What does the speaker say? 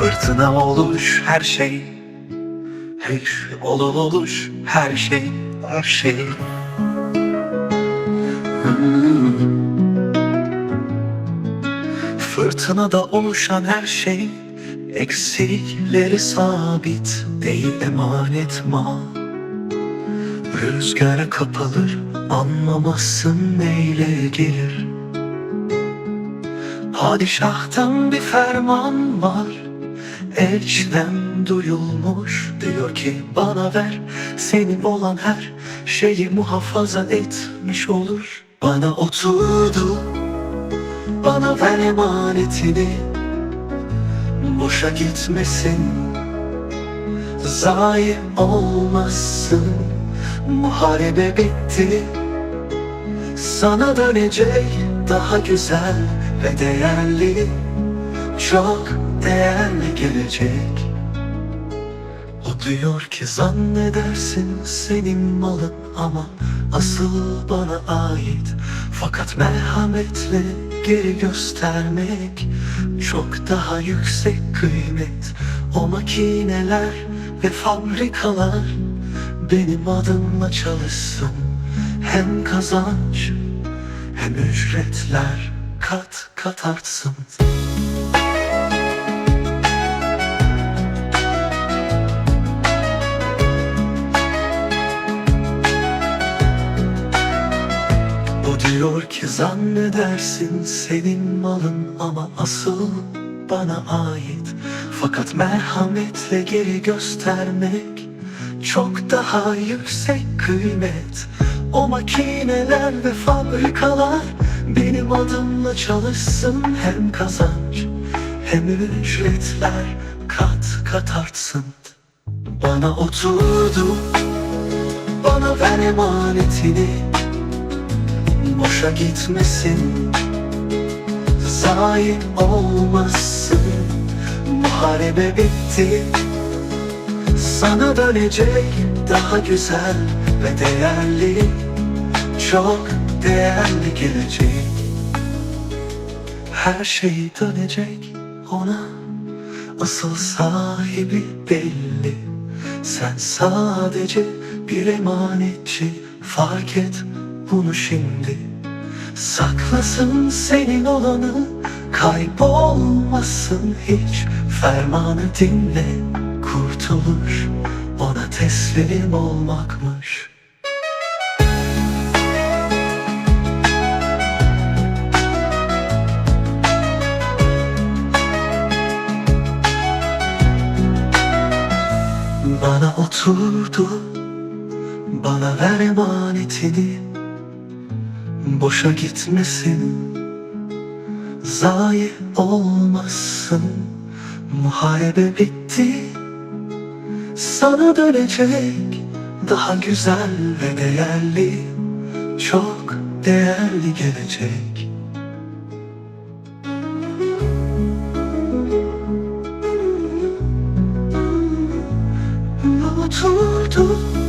Fırtına oluş her şey. Olur oluş her şey Her şey. Hmm. Fırtınada oluşan her şey Eksikleri sabit değil emanet mal Rüzgara kapalır anlamazsın neyle gelir. Padişahtan bir ferman var Elçiden duyulmuş Diyor ki bana ver. Senin olan her şeyi muhafaza etmiş olur. Bana oturdu Bana ver emanetini. Boşa gitmesin Zayi olmasın Muharebe bitti. Sana dönecek daha güzel ve değerli. Çok değerli gelecek? O diyor ki zannedersin senin malın ama Asıl bana ait. Fakat merhametle geri göstermek Çok daha yüksek kıymet. O makineler ve fabrikalar Benim adımla çalışsın. Hem kazanç hem ücretler kat kat artsın O diyor ki zannedersin senin malın ama asıl bana ait. Fakat merhametle geri göstermek çok daha yüksek kıymet. O makineler ve fabrikalar benim adımla çalışsın. Hem kazanç hem ücretler kat kat artsın. Bana oturdu bana ver emanetini Boşa gitmesin. Zayi olmasın. Muharebe bitti. Sana dönecek daha güzel ve değerli Çok değerli gelecek. Her şey dönecek ona Asıl sahibi belli. Sen sadece bir emanetçi Fark et bunu şimdi Saklasın senin olanı Kaybolmasın hiç. Fermanı dinle Kurtulur Ona teslim olmakmış. Bana oturdu Bana ver emanetini Boşa gitmesin Zayi olmasın. Muharebe bitti Sana dönecek Daha güzel ve değerli Çok değerli gelecek. Oturdu